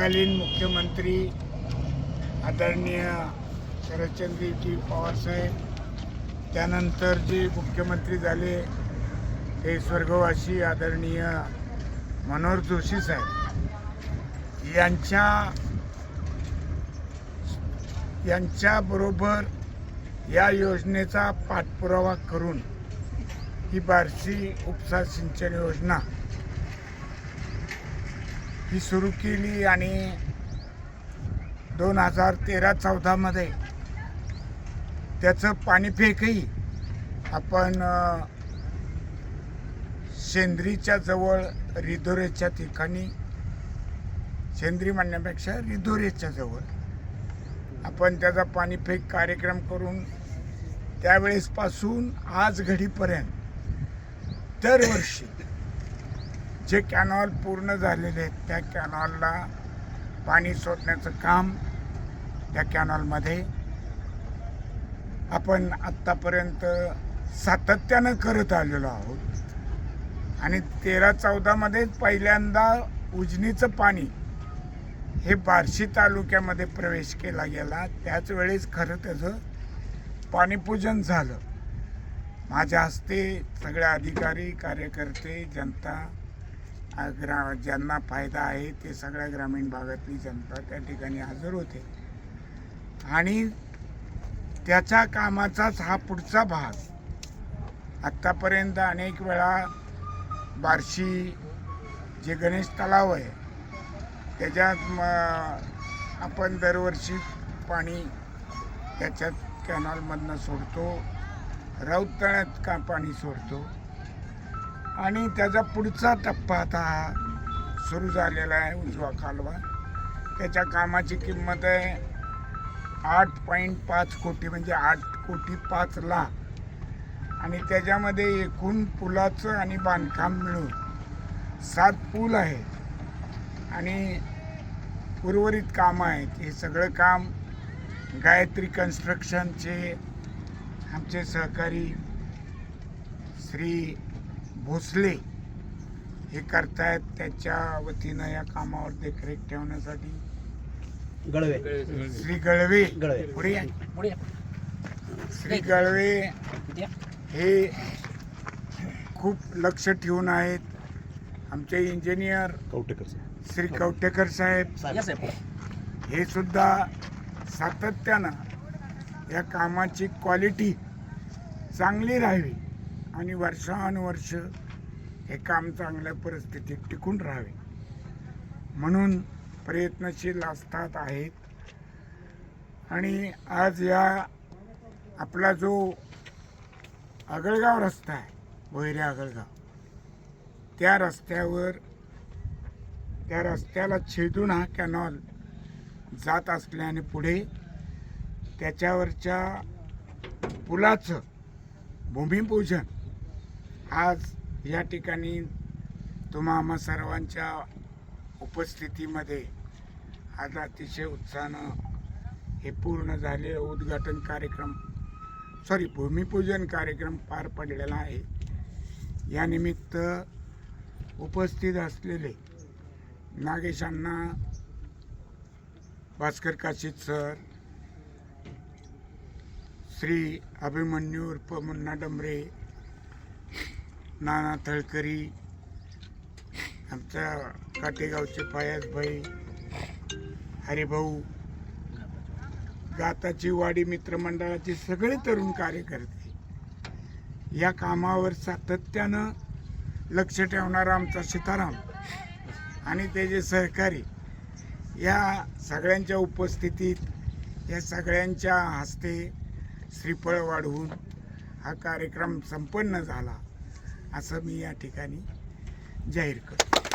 तत्कालीन मुख्यमंत्री आदरणीय शरदचंद्रजी पवारसाहेब त्यानंतर जे मुख्यमंत्री झाले ते स्वर्गवासी आदरणीय मनोहर जोशी साहेब यांच्या यांच्याबरोबर या योजनेचा पाठपुरावा करून ही बार्शी उपसा सिंचन योजना ही सुरू केली आणि दोन हजार तेरा चौदामध्ये त्याचं पाणीफेकही आपण शेंद्रीच्या जवळ रिदोरेच्या ठिकाणी शेंद्री म्हणण्यापेक्षा रिदोरेच्या जवळ आपण त्याचा पाणीफेक कार्यक्रम करून त्यावेळेसपासून आज घडीपर्यंत दरवर्षी जे कॅनॉल पूर्ण झालेले आहेत त्या कॅनॉलला पाणी सोडण्याचं काम त्या कॅनॉलमध्ये आपण आत्तापर्यंत सातत्यानं करत आलेलो आहोत. आणि तेरा चौदामध्ये पहिल्यांदा उजनीचं पाणी हे बार्शी तालुक्यामध्ये प्रवेश केला गेला. त्याच वेळेस खरं त्याचं पाणीपूजन झालं. माझ्या हस्ते सगळे अधिकारी कार्यकर्ते जनता ग्रा ज्यांना फायदा आहे ते सगळ्या ग्रामीण भागातली जनता त्या ठिकाणी हजर होते. आणि त्याच्या कामाचाच हा पुढचा भाग. आत्तापर्यंत अनेक वेळा बार्शी जे गणेश तलाव आहे त्याच्यात म आपण दरवर्षी पाणी त्याच्यात कॅनॉलमधनं सोडतो. राऊत तळ्यात का पाणी सोडतो? आणि त्याचा पुढचा टप्पा आता हा सुरू झालेला आहे उजवा कालवा. त्याच्या कामाची किंमत आहे आठ पॉईंट पाच कोटी म्हणजे आठ कोटी पाच लाख. आणि त्याच्यामध्ये एकूण पुलाचं आणि बांधकाम मिळून सात पूल आहेत. आणि उर्वरित कामं आहेत. हे सगळं काम गायत्री कन्स्ट्रक्शनचे आमचे सहकारी श्री भोसले हे करतायत त्याच्या वतीनं या कामावर देखरेख ठेवण्यासाठी. गळवे. श्री गळवे. गळवे. पुढे या. श्री गळवे हे खूप लक्ष ठेवून आहेत. आमचे इंजिनियर कवटेकर श्री कवटेकर साहेब. हे सुद्धा सातत्यानं या कामाची क्वालिटी चांगली राहावी. आणि वर्षानुवर्ष हे काम चांगल्या परिस्थितीत टिकून राहावे. म्हणून प्रयत्नशील असतात आहेत. आणि आज या आपला जो आगळगाव रस्ता आहे भोयरे आगळगाव त्या रस्त्यावर त्या रस्त्याला छेदून हा कॅनॉल जात असल्याने पुढे त्याच्यावरच्या पुलाचं भूमिपूजन आज या ठिकाणी तुम्हा सर्वांच्या उपस्थितीमध्ये आज अतिशय उत्साहानं हे पूर्ण झाले उद्घाटन कार्यक्रम सॉरी भूमिपूजन कार्यक्रम पार पडलेला आहे. यानिमित्त उपस्थित असलेले नागेशांना भास्कर काशीद सर श्री अभिमन्यू उर्फ मुन्ना डमरे नाना तळकरी आमच्या काटेगावचे भाई हरिभाऊ गाताची वाडी मित्रमंडळाचे सगळे तरुण कार्यकर्ते. या कामावर सातत्यानं लक्ष ठेवणारा आमचा सीताराम आणि त्याचे सहकारी या सगळ्यांच्या उपस्थितीत या सगळ्यांच्या हस्ते श्रीफळ वाढवून हा कार्यक्रम संपन्न झाला. असं मी या ठिकाणी जाहीर करतो.